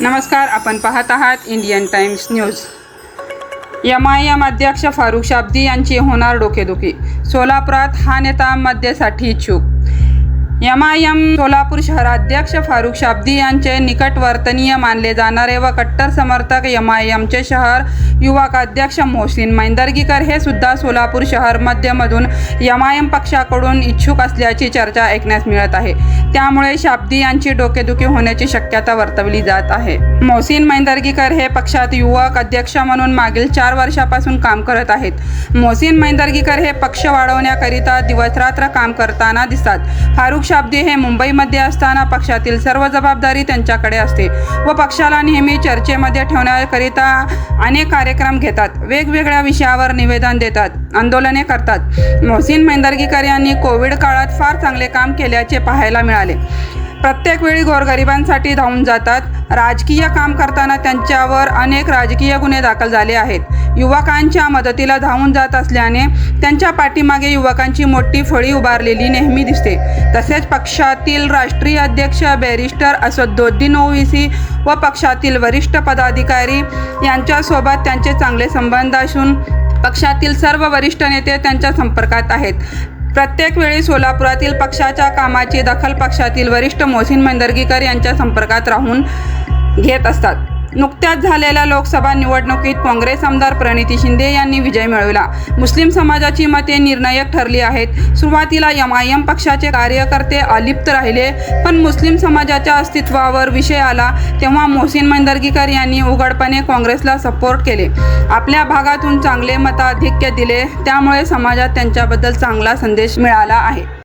नमस्कार आपण पाहत आहात Indian Times news. M I M अध्यक्ष फारुख शाब्दी यांची होणार डोकेदुखी. सोलापुरात हा नेता मध्येसाठी इच्छुक. एम आय सोलापूर शहराध्यक्ष फारुख शाब्दी यांचे निकटवर्तनीय मानले जाणारे व कट्टर समर्थक एम आय शहर युवक अध्यक्ष मोहसिन मैंदर्गीकर हे सुद्धा सोलापूर शहर मध्यमधून एम पक्षाकडून इच्छुक असल्याची चर्चा ऐकण्यास मिळत आहे. त्यामुळे शाब्दी यांची डोकेदुखी होण्याची शक्यता वर्तवली जात आहे. मोहसिन मैंदर्गीकर हे पक्षात युवक अध्यक्ष म्हणून मागील चार वर्षापासून काम करत आहेत. मोहसिन मैंदर्गीकर हे पक्ष वाढवण्याकरिता दिवसरात्र काम करताना दिसतात. फारुख शाब्दी हे मुंबईमध्ये असताना पक्षातील सर्व जबाबदारी त्यांच्याकडे असते व पक्षाला नेहमी चर्चेमध्ये ठेवण्याकरिता अनेक कार्यक्रम घेतात. वेगवेगळ्या विषयावर निवेदन देतात आंदोलने करतात. मोहसिन मैंदर्गीकर यांनी कोविड काळात फार चांगले काम केल्याचे पाहायला मिळाले. प्रत्येक वेळी गोरगरिबांसाठी धावून जातात. राजकीय काम करताना त्यांच्यावर अनेक राजकीय गुन्हे दाखल झाले आहेत. युवकांच्या मदतीला धावून जात असल्याने त्यांच्या पाठीमागे युवकांची मोठी फळी उभारलेली नेहमी दिसते. तसेच पक्षातील राष्ट्रीय अध्यक्ष बॅरिस्टर असदुद्दीन ओवीसी व पक्षातील वरिष्ठ पदाधिकारी यांच्यासोबत त्यांचे चांगले संबंध असून पक्षातील सर्व वरिष्ठ नेते त्यांच्या संपर्कात आहेत. प्रत्येक वेळी सोलापुरातील पक्षाच्या कामाची दखल पक्षातील वरिष्ठ मोहसिन मंदर्गीकर यांच्या संपर्कात राहून घेत असतात. नुकत्याच झालेल्या लोकसभा निवडणुकीत काँग्रेस आमदार प्रणिती शिंदे यांनी विजय मिळवला. मुस्लिम समाजाची मते निर्णायक ठरली आहेत. सुरुवातीला एम आय एम पक्षाचे कार्यकर्ते अलिप्त राहिले पण मुस्लिम समाजाच्या अस्तित्वावर विषय आला तेव्हा मोहसिन मंदर्गीकर यांनी उघडपणे काँग्रेसला सपोर्ट केले. आपल्या भागातून चांगले मताधिक्य दिले त्यामुळे समाजात त्यांच्याबद्दल चांगला संदेश मिळाला आहे.